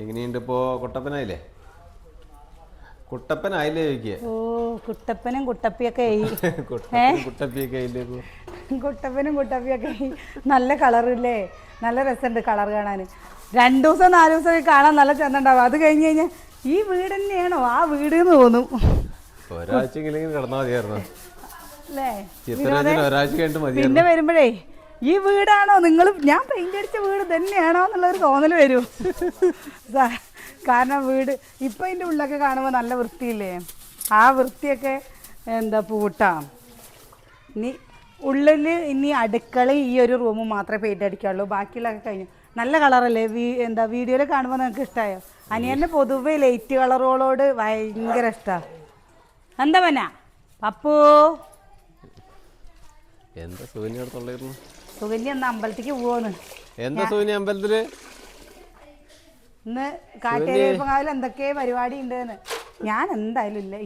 എങ്ങനെയുണ്ട് ഇപ്പോ കുട്ടപ്പനായില്ലേ? കുട്ടപ്പനായില്ലേ ചോദിക്കുക ഓ കുട്ടപ്പനും കുട്ടപ്പിയൊക്കെ ആയി. കുട്ടപ്പിയൊക്കെ ആയില്ലേ കുട്ടപ്പനും കുട്ടപ്പിയൊക്കെ ആയി. നല്ല കളറില്ലേ? നല്ല രസമുണ്ട് കളർ കാണാൻ. രണ്ടു ദിവസം നാല് ദിവസം കാണാൻ നല്ല ചെന്നുണ്ടാവും അത് കഴിഞ്ഞ് കഴിഞ്ഞാൽ ഈ വീട് തന്നെയാണോ? ആ വീട് എന്ന് തോന്നും. കിടന്നാൽ മതിയായിരുന്നു. അല്ലേ ഒരാഴ്ച കഴിഞ്ഞിട്ട് മതിയായിരുന്നു. പിന്നെ വരുമ്പോഴേ ഈ വീടാണോ? നിങ്ങൾ ഞാൻ പെയിന്റ് അടിച്ച വീട് തന്നെയാണോ എന്നുള്ളൊരു തോന്നൽ വരും. കാരണം വീട് ഇപ്പം ഇതിന്റെ ഉള്ളൊക്കെ കാണുമ്പോൾ നല്ല വൃത്തിയില്ലേ? ആ വൃത്തിയൊക്കെ എന്താ പൂട്ടാം. ഇനി ഉള്ളിൽ ഇനി അടുക്കള ഈ ഒരു റൂം മാത്രമേ പെയിന്റ് അടിക്കാവുള്ളൂ. ബാക്കിയുള്ളതൊക്കെ കഴിഞ്ഞു. നല്ല കളറല്ലേ? വീ എന്താ വീഡിയോയിൽ കാണുമ്പോൾ നിങ്ങൾക്ക് ഇഷ്ടമായോ അനിയന്റെ പൊതുവെ ലൈറ്റ് കളറുകളോട് ഭയങ്കര ഇഷ്ടമാണ് എന്താ പന പപ്പു? എന്താ സൂര്യ അടുത്തുള്ളായിരുന്നു സുകന്യ അമ്പലത്തിക്ക് പോവാണ്. എന്താ സുഗന്യ അമ്പലത്തിൽ? ഇന്ന് കാറ്റേരിപ്പങ്കാവിൽ എന്തൊക്കെ പരിപാടി ഉണ്ടെന്ന്. ഞാൻ എന്തായാലും ഇല്ല.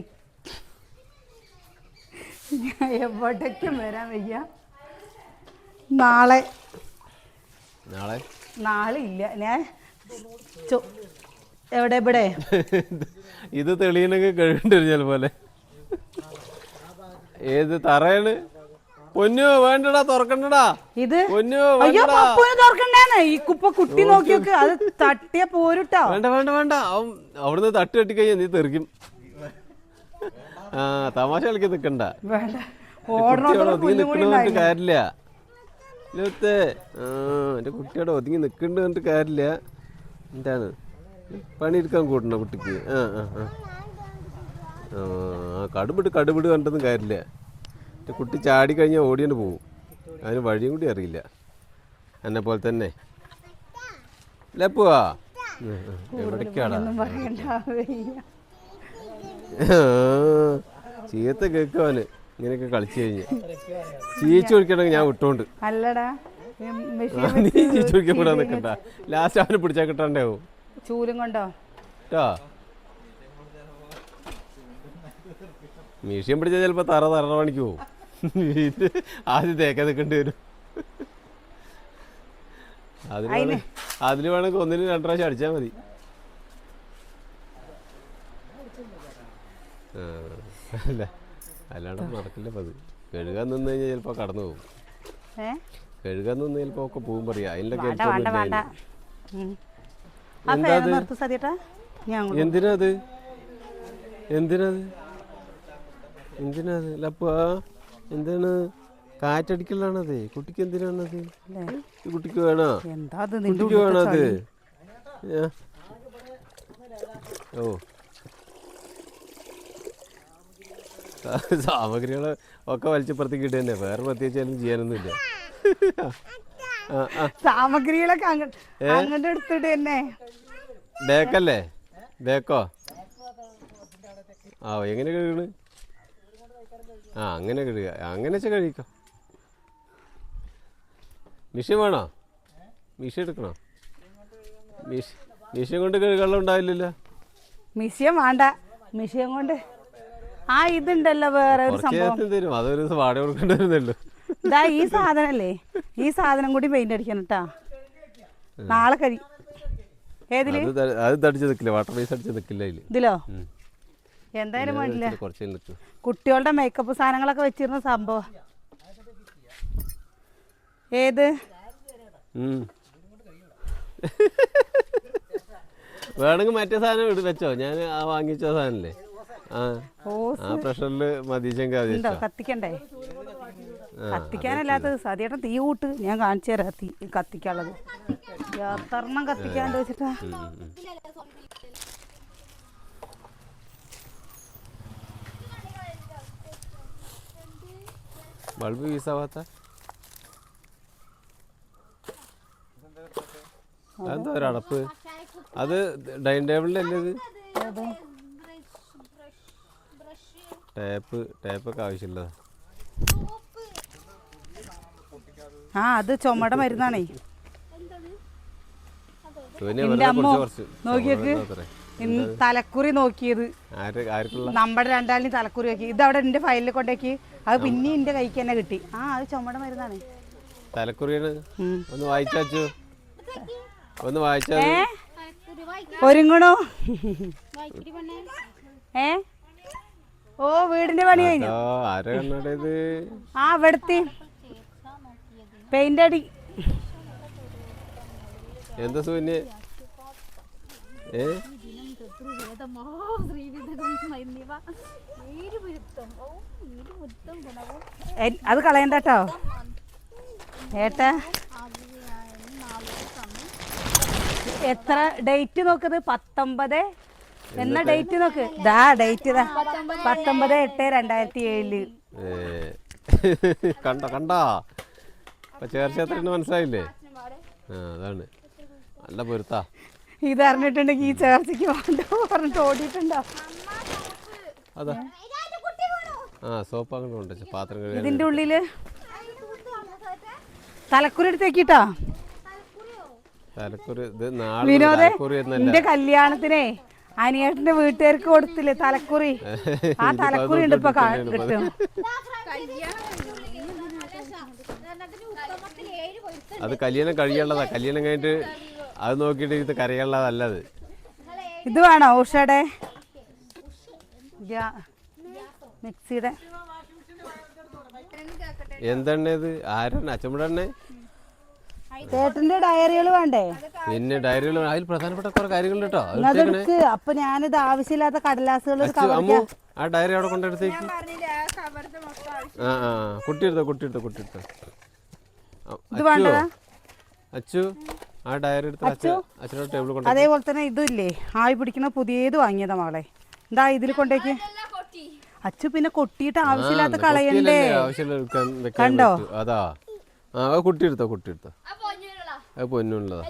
ഞാൻ എവിടേക്കും വരാൻ വയ്യ. നാളെ. നാളെ? നാളെ ഇല്ല. ഞാൻ എവിടെ ഇവിടെ? ഇത് തെളിയനൊക്കെ കഴിയേണ്ടി പോലെ ഏത് തറയാണ്? പൊന്നു വേണ്ടടാ തുറക്കണ്ടടാ. ഇത്? അയ്യോ പപ്പുവിനെ തുറക്കണ്ടേന്ന്. ഈ കുപ്പ കുട്ടി നോക്കി നോക്ക് അത് തട്ടിയ പോരുട്ടോ. വേണ്ട വേണ്ട വേണ്ട. അവൻ അവിടുന്ന് തട്ടി കെട്ടി കഴിഞ്ഞാൽ നീ തെറിക്കും. ആ തമാശ കളിക്കാൻ നിക്കണ്ട. വേണ്ട. നിൽക്കണമെന്നിട്ട് ഉണ്ടായില്ല കാര്യമില്ല. ഇല്ലത്തെ. ആ എന്റെ കുട്ടിയോട് ഒതുങ്ങി നിൽക്കണ്ടെന്നിട്ട് കാര്യമില്ല. എന്താണ്? പണിയെടുക്കാൻ കൂട്ടണ കുട്ടിക്ക്. ആ ആ ആ. കടുപിട്ട് കടുപിട് കണ്ടൊന്നും കാര്യമില്ല. കുട്ടി ചാടി കഴിഞ്ഞാൽ ഓടിയോണ്ട് പോകും. അതിന് വഴിയും കൂടി അറിയില്ല. എന്നെ പോലെ തന്നെ. ലപ്പുവാ എവിടേക്കാടാ? ചീത്ത കേൾക്കുവാന് ഇങ്ങനെയൊക്കെ കളിച്ചു കഴിഞ്ഞ്. ചീച്ചു ഒഴിക്കണമെങ്കിൽ ഞാൻ വിട്ടോണ്ട്. അല്ലടാ നീ ചീച്ചു ഒഴിക്കാൻ കൂടാ നിൽക്കണ്ട ലാസ്റ്റ് അവന് പിടിച്ചാൽ കിട്ടാണ്ടാവും. ചൂലും കൊണ്ടോ? കേട്ടോ മീഷ്യം പിടിച്ചാൽ ചിലപ്പോൾ തറ തറ പണിക്ക് പോവും. ഇത് ആദ്യം തേക്കാൻ നിൽക്കേണ്ടി വരും അതിന് അതിന് അതിൽ വേണമെങ്കിൽ ഒന്നിന് രണ്ട് പ്രാവശ്യം അടിച്ചാൽ മതി. അല്ല. അല്ലാണ്ട് നടക്കില്ല പതി കഴുകാൻ നിന്ന് കഴിഞ്ഞാൽ ചിലപ്പോൾ കടന്നു പോകും. കഴുകാൻ നിന്ന് ചിലപ്പോ ഒക്കെ പോകും പറയാ. അതിന്റെ വേണ്ട വേണ്ട വേണ്ട ഉം. ആ എന്താ ഫാൻ അത്? നിർത്ത് സതിയേട്ടാ ഞാൻ അങ്ങോട്ട് എന്തിനാ അത്? എന്തിനാ അത്? എന്തിനാ അത്? ലപ്പ എന്താണ്? കാറ്റടിക്കലാണത്. കുട്ടിക്ക് എന്തിനാണത്? കുട്ടിക്ക് വേണോ? കുട്ടിക്ക് വേണോ അത്? ഓ. സാമഗ്രികൾ സാമഗ്രികൾ ഒക്കെ വലിച്ചപ്പുറത്തേക്ക് ഇട്ട് തന്നെ വേറെ പ്രത്യേകിച്ച് ഒന്നും ചെയ്യാനൊന്നുമില്ല. സാമഗ്രികളൊക്കെ അങ്ങോട്ട് അങ്ങോട്ട് എടുത്തിട്ട് തന്നെ ബേക്കല്ലേ? ബേക്കോ? ആ എങ്ങനെ കഴുകണ് ആ അങ്ങനെ കഴുകുക അങ്ങനെ വെച്ചാൽ കഴിക്കാം. മിഷൻ വേണോ? മിഷൻ എടുക്കണോ? മിഷീൻ മിഷൻ കൊണ്ട് കഴുകാനുള്ള ഉണ്ടാവില്ലല്ലോ. മിഷ്യം വേണ്ട. മിഷ്യം കൊണ്ട് ആ ഇതുണ്ടല്ലോ വേറെ ഒരു സംഭവം. തരും. അതൊരു വാടക കൊടുക്കേണ്ടി വരുന്നല്ലോ ഇതാ ഈ സാധനല്ലേ? ഈ സാധനം കൂടി പെയിന്റ് അടിക്കണം കേട്ടാ നാളെ കഴി ഏതിൽ? അത് തടിച്ച് നിൽക്കില്ല വാട്ടർ ബേസ് അടിച്ച് നിൽക്കില്ല ഇതിലോ? എന്തായാലും വേണ്ടില്ല? കുട്ടികളുടെ മേക്കപ്പ് സാധനങ്ങളൊക്കെ വെച്ചിരുന്ന സംഭവം. ഏത്. വേണമെങ്കിൽ മറ്റേ സാധനം ഇട് വെച്ചോ. ഞാൻ ആ വാങ്ങിച്ച സാധനല്ലേ? ആ. ആ പ്രഷറിൽ മതിച്ചെങ്കിൽ കത്തിക്കണ്ടേ? കത്തിക്കാനല്ലാത്തത് സതിയേട്ടൻ തീ കൂട്ട്. ഞാൻ കാണിച്ചു തരാം തീ കത്തിക്കാനുള്ളത്. എത്രണ്ണം കത്തിക്കാണ്ട് വെച്ചിട്ടാ. ബൾബ് വീസാവാത്ത അതെന്താ ഒരു അടപ്പ്? അത് ഡൈനിങ് ടേബിളിന്റെ അല്ലേ ഇത്? ടേപ്പ് ടേപ്പൊക്കെ ആവശ്യമില്ല ആ അത് ചുമട മരുന്നാണേ. എന്റെ അമ്മ നോക്കിയേക്ക്. ഇന്ന് തലക്കുറി നോക്കിയത്. നമ്മുടെ രണ്ടാളിനും തലക്കുറി നോക്കി. ഇതവിടെ എന്റെ ഫയലിൽ കൊണ്ടേക്ക് അത് പിന്നെ എന്റെ കൈക്ക് തന്നെ കിട്ടി. ആ അത് ചുമട മരുന്നാണ്. തലക്കുറിയാണ്. ഒന്ന് വായിച്ചു ഒന്ന് വായിച്ചാ ഒരുങ്ങണോ? ഏ? ഓ വീടിന്റെ പണി കഴിഞ്ഞു. ആ ഇവിടുത്തെ പെയിന്റ് അടി. എന്താ സൂന്യ? ഏ? എ- അത് കളയണ്ട കേട്ടോ ഏട്ടാ. എത്ര ഡേറ്റ് നോക്കത് പത്തൊമ്പത്. എന്ന ഡേറ്റ് നോക്ക്? ദാ ഡേറ്റ് ദാ പത്തൊമ്പത് എട്ട് രണ്ടായിരത്തി ഏഴിൽ. കണ്ടോ കണ്ട? ചേർച്ചയാത്രന്ന് മനസ്സിലായില്ലേ? ആ അതാണ്. നല്ല പൊരുത്താ. ഇത് അറിഞ്ഞിട്ടുണ്ടെങ്കിൽ ഈ ചേർച്ചയ്ക്ക് വേണ്ട പറഞ്ഞിട്ട് ഓടിയിട്ടുണ്ടോ? അതാ. ആ സോപ്പ് അങ്ങനെ പാത്രം തലക്കുറി എടുത്തേക്കിട്ടോ? വിനോദേ എന്റെ കല്യാണത്തിനെ അനിയേട്ടന്റെ വീട്ടുകാർക്ക് കൊടുത്തില്ലേ തലക്കുറി? ആ തലക്കുറി ഉണ്ട് ഇപ്പൊ കിട്ടും. അത് കല്യാണം കഴിയേണ്ടതാ കല്യാണം കഴിഞ്ഞിട്ട് അത് നോക്കിയിട്ട് ഇത് കറികളുള്ളതല്ല അത് ഇത് വേണോ ഉഷയുടെ? മിക്സിയുടെ. എന്തെണ്ണ ഇത്? ആരാണ് അച്ചമ്പടെണ്ണ ചേട്ടന്റെ ഡയറികൾ വേണ്ടേ? പിന്നെ ഡയറികൾ അതിൽ പ്രധാനപ്പെട്ട കുറെ കാര്യങ്ങൾ കേട്ടോ. അതെടുക്ക്. അപ്പൊ ഞാനിത് ആവശ്യമില്ലാത്ത കടലാസുകൾ ഒരു കവർ അമ്മു ആ ഡയറി അവിടെ കൊണ്ടെടുത്തേക്ക് ആ ആ കുട്ടി എടുത്തോ കുട്ടി എടുത്തോ കുട്ടി എടുത്തോ. അച്ചു. ആ ഡയറി എടുത്ത് അച്ഛനോട് ടേബിൾ കൊണ്ട് അതേപോലെ തന്നെ ഇതില്ലേ? ആയി പിടിക്കുന്ന പുതിയത് വാങ്ങിയതാ മകളെ. എന്താ ഇതിൽ കൊണ്ടേക്ക്. അച്ചു പിന്നെ കൊട്ടിയിട്ട് ആവശ്യമില്ലാത്ത കളയണ്ടേ? കണ്ടോ? അതാ. ആ കുട്ടി എടുത്തോ കുട്ടി എടുത്തോ അത് പൊന്നുള്ളതാ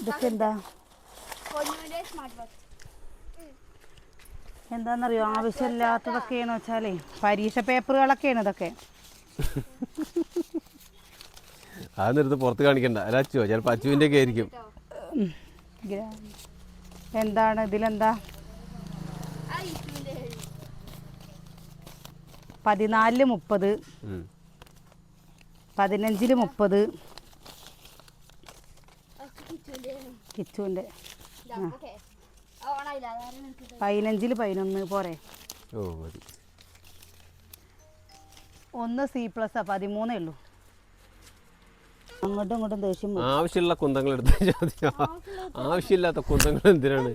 ഇതൊക്കെ എന്താ? എന്താന്നറിയോ? ആവശ്യമില്ലാത്തതൊക്കെയാണെന്ന് വെച്ചാലേ പരീക്ഷ പേപ്പറുകളൊക്കെയാണ് ഇതൊക്കെ. അത് നിർത്ത് പുറത്ത് കാണിക്കണ്ട. അല്ല അച്ചുവോ? ചിലപ്പോൾ അച്ചുവിന്റെ ഒക്കെ ആയിരിക്കും. എന്താണ് ഇതിലെന്താ? പതിനാലിൽ മുപ്പത്. പതിനഞ്ചിൽ മുപ്പത് കിച്ചുവിന്റെ പതിനഞ്ചിൽ പതിനൊന്ന് പോരെ. ഒന്ന് സി പ്ലസ് പതിമൂന്നേ ഉള്ളൂ. അങ്ങോട്ടും ഇങ്ങോട്ടും ദേഷ്യം. ആവശ്യമുള്ള കുന്തങ്ങൾ എടുത്ത് ചോദ്യം ആവശ്യമില്ലാത്ത കുന്തങ്ങൾ എന്തിനാണ്?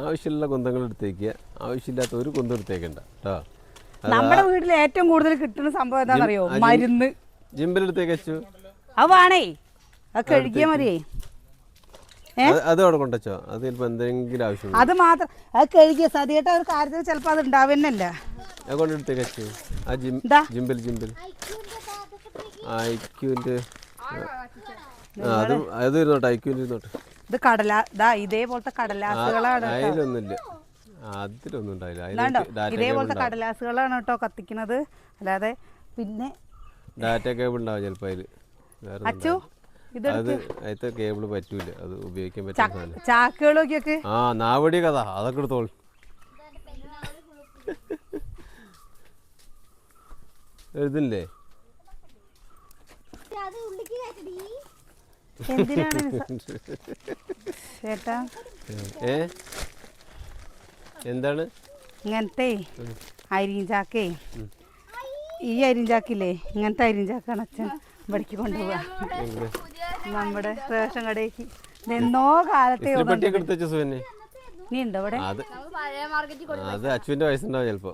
ആവശ്യമുള്ള കുന്തങ്ങൾ എടുത്തേക്കുക ആവശ്യമില്ലാത്ത ഒരു കുന്തം എടുത്തേക്കണ്ട. കേട്ടോ നമ്മുടെ വീട്ടിൽ ഏറ്റവും കൂടുതൽ കിട്ടുന്ന സംഭവം എന്താണെന്നറിയോ? മരുന്ന്. ജിമ്പിലെടുത്തേക്കു അത് വേണേ. അത് കഴുകിയാൽ മതിയേ? അത് അത് അവിടെ കൊണ്ടുവച്ചോ? അത് ചിലപ്പോൾ എന്തെങ്കിലും ആവശ്യം അത് മാത്രം. അത് കഴുകിയ സതിയേട്ട ഒരു കാര്യത്തിൽ ചിലപ്പോൾ അത് ഉണ്ടാവുന്നല്ല അത് കൊണ്ടെടുത്തേക്ക് അച്ചു ആ ജിം ഇതാ. ജിമ്പിൽ ജിമ്പിൽ. ഐക്യൂന്റെ ആ അത് അത് ഇരുന്നോട്ടെ ഐക്യൂന്റെ ഇരുന്നോട്ടെ. ഇത് കടലാ ഇതാ ഇതേപോലത്തെ കടലാസുകളാണ്. അതിലൊന്നുമില്ല. അതിലൊന്നും ഉണ്ടായില്ല ഇതേപോലത്തെ കടലാസുകളാണ് കേട്ടോ കത്തിക്കുന്നത്. അല്ലാതെ പിന്നെ ഡാറ്റ കേബിൾ ഉണ്ടാവും ചിലപ്പോൾ അതിൽ അച്ചു? അത് കേബിൾ പറ്റൂല. അത് ഉപയോഗിക്കാൻ ചാക്കുകളൊക്കെ ആ നാവടി കഥ. അതൊക്കെ എടുത്തോളൂ. എഴുതില്ലേ ചേട്ടാ. ഏ? എന്താണ്? ഇങ്ങനത്തെ അരിഞ്ചാക്കേ ഈ അരിഞ്ചാക്കില്ലേ ഇങ്ങനത്തെ അരിഞ്ചാക്കാണ് അച്ഛൻ ഇവിടേക്ക് കൊണ്ടുപോവാ? നമ്മുടെ റേഷൻ കടയ്ക്ക് നിന്നോ കാലത്തെ അച്ഛന്റെ നീ ഉണ്ടോ ഇവിടെ അത് വയസ്സുണ്ടാവും ചിലപ്പോ.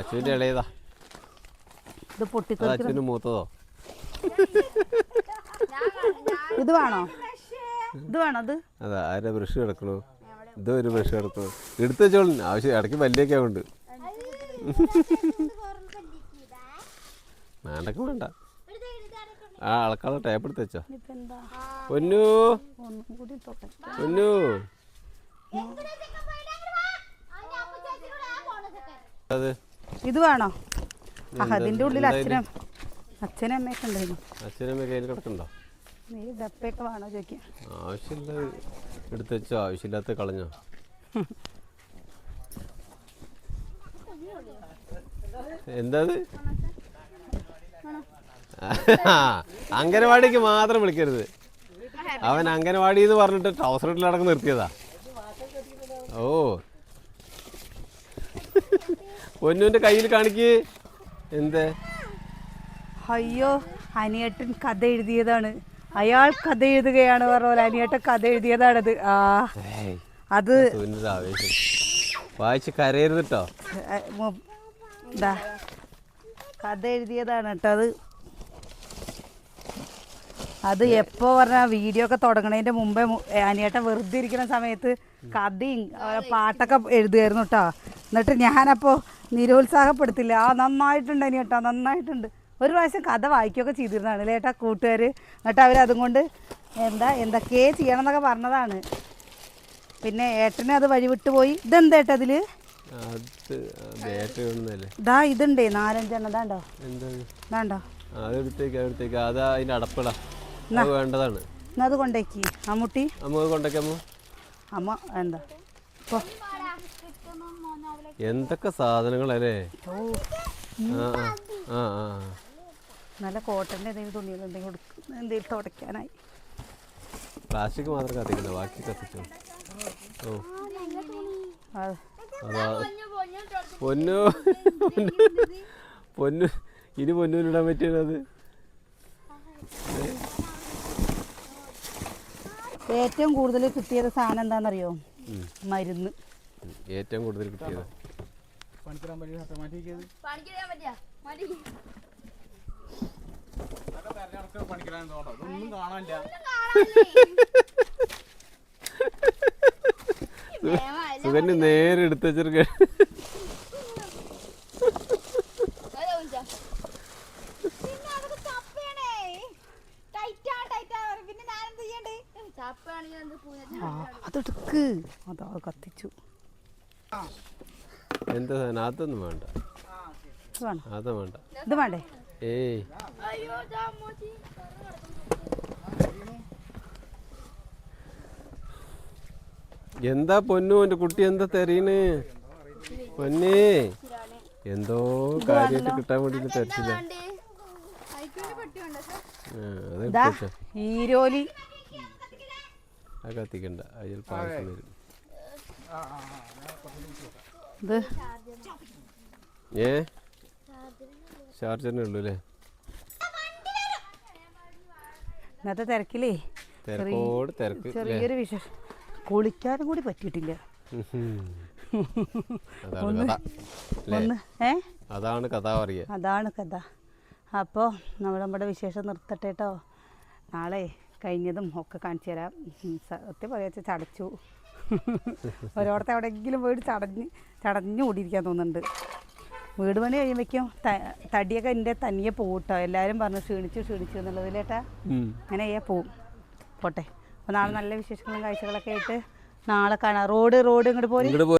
അച്ഛന്റെ ഇളയതാ. ഇത് പൊട്ടി പൊട്ടിത്തെറിക്കുന്ന അച്ചുവിന് മൂത്തതോ? ഇത് വേണോ? ഇത് വേണോ അത്? അതാ ആരെ ബ്രഷ് കിടക്കണു? ഇതോ ഒരു ബ്രഷ് കിടക്കണു. എടുത്തു വെച്ചോളൂ. ആവശ്യം ഇടയ്ക്ക് വലിയൊക്കെ ഉണ്ട് വേണ്ടൊക്കെ വേണ്ട. ആ അളക്കാതെ ടേപ്പ് എടുത്ത് വെച്ചോ. പൊന്നു. പൊന്നു. അത്. ഇത് വേണോ? ആ അതിന്റെ ഉള്ളിൽ അച്ഛനും അച്ഛനും അമ്മയൊക്കെ ഉണ്ടായിരുന്നു. അച്ഛനും അമ്മയൊക്കെ അതിൽ കിടക്കണ്ടോ നീ ഡപ്പയൊക്കെ വേണോ ചോദിക്കാം. ആവശ്യമില്ല എടുത്ത് വെച്ചോ ആവശ്യമില്ലാത്ത കളഞ്ഞോ. എന്താ അംഗനവാടിക്ക് മാത്രം വിളിക്കരുത്. അവൻ അംഗനവാടി എന്ന് പറഞ്ഞിട്ട് ട്രൗസർ ഇട്ടിലടക്കം നിർത്തിയതാ. ഓ. പൊന്നുവിന്റെ കയ്യിൽ കാണിക്ക്. എന്തേ? അയ്യോ അനിയേട്ടൻ കഥ എഴുതിയതാണ്. അയാൾ കഥ എഴുതുകയാണ് പറഞ്ഞ പോലെ അനിയേട്ടൻ കഥ എഴുതിയതാണത്. ആ അത് വായിച്ച് കരയരുത് കേട്ടോ കഥ എഴുതിയതാണ് കേട്ടോ അത്. അത് എപ്പോ പറഞ്ഞ വീഡിയോ ഒക്കെ തുടങ്ങണതിന്റെ മുമ്പേ അനിയേട്ടൻ വെറുതെ ഇരിക്കുന്ന സമയത്ത് കഥയും പാട്ടൊക്കെ എഴുതുമായിരുന്നു കേട്ടോ എന്നിട്ട് ഞാനപ്പോൾ നിരുത്സാഹപ്പെടുത്തില്ല. ആ നന്നായിട്ടുണ്ട് അനിയേട്ടാ നന്നായിട്ടുണ്ട്. ഒരു പ്രാവശ്യം കഥ വായിക്കുകയൊക്കെ ചെയ്തിരുന്നതാണ് അല്ലേ ഏട്ടാ കൂട്ടുകാർ എന്നിട്ട് അവരതും കൊണ്ട് എന്താ എന്തൊക്കെയേ ചെയ്യണം എന്നൊക്കെ പറഞ്ഞതാണ്. പിന്നെ ഏട്ടനെ അത് വഴിവിട്ട് പോയി. ഇതെന്താ ഏട്ടാ അതിൽ ദാ ഇതുണ്ടേ നാലഞ്ചെണ്ണം. ഇതാണ്ടോ? ഇതാണ്ടോ? അതെടുത്തേക്ക് അതെടുത്തേക്ക്. അത് അതിന്റെ അടപ്പിടാ. വേണ്ടതാണ്. അത് കൊണ്ടേക്ക്. അമ്മൂട്ടി. അമ്മ കൊണ്ടേക്കമ്മ അമ്മ. എന്താ? എന്തൊക്കെ സാധനങ്ങളല്ലേ? ആ ആ നല്ല കോട്ടന്റെ എന്തെങ്കിലും തുണികൾ എന്തെങ്കിലും എന്തെങ്കിലും തുടയ്ക്കാനായി. പ്ലാസ്റ്റിക് മാത്രം കത്തിക്കണ്ട ബാക്കി കത്തിച്ചു. ഓ. പൊന്നു. പൊന്നു. ഇനി പൊന്നൂരിടാൻ പറ്റിയത് ഏറ്റവും കൂടുതൽ കിട്ടിയത് സാധനം എന്താണെന്നറിയോ? മരുന്ന്. ഏറ്റവും കൂടുതൽ കിട്ടിയത്? പണിക്കിടാൻ പറ്റിയ മതി ഒന്നും കാണാനില്ല സുകന്യ നേരെ എടുത്തു വെച്ചിരിക്ക ആ അതെടുക്ക് അതാ കത്തിച്ചു എന്താ സാധനം? അതൊന്നും വേണ്ട. അതും വേണ്ട. ഇത് വേണ്ടേ? ഏയ്. എന്താ പൊന്നു? എന്റെ കുട്ടി എന്താ തെരീണ് പൊന്നേ. എന്തോ കാര്യമായിട്ട് കിട്ടാൻ വേണ്ടി? തെരച്ചില്ല വെച്ചോ. ഈരോലി അത് കത്തിക്കണ്ട. അതിൽ പായസം വരും ഇത് ഏ? ചാർജറിനേ ഉള്ളൂ അല്ലേ? ഇന്നത്തെ തിരക്കിലേ തിരക്കോട് തിരക്ക് ചെറിയൊരു വിശേഷം കുളിക്കാനും കൂടി പറ്റിയിട്ടില്ല. അതാണ് കഥ അല്ലേ? അതാണ് കഥ പറയുക. അതാണ് കഥ. അപ്പോൾ നമ്മൾ നമ്മുടെ വിശേഷം നിർത്തട്ടെ കേട്ടോ നാളെ കഴിഞ്ഞതും ഒക്കെ കാണിച്ചു തരാം. സത്യം പറയാ ചടച്ചു. ഓരോടത്തെ എവിടെയെങ്കിലും വീട് ചടഞ്ഞ് ചടഞ്ഞു കൂടിയിരിക്കാൻ തോന്നുന്നുണ്ട്. വീട് പണി കഴിയുമ്പോഴേക്കും തടിയൊക്കെ എന്റെ തനിയെ പോകട്ടോ എല്ലാവരും പറഞ്ഞു ക്ഷീണിച്ചു ക്ഷീണിച്ചു എന്നുള്ളതിലേട്ടാ. അങ്ങനെ ചെയ്യാൻ പോവും. പോട്ടെ. അപ്പോൾ നാളെ നല്ല വിശേഷങ്ങളും കാഴ്ചകളൊക്കെ ആയിട്ട് നാളെ കാണാം. റോഡ് റോഡ് ഇങ്ങോട്ട് പോരി. ഇങ്ങോട്ട് പോ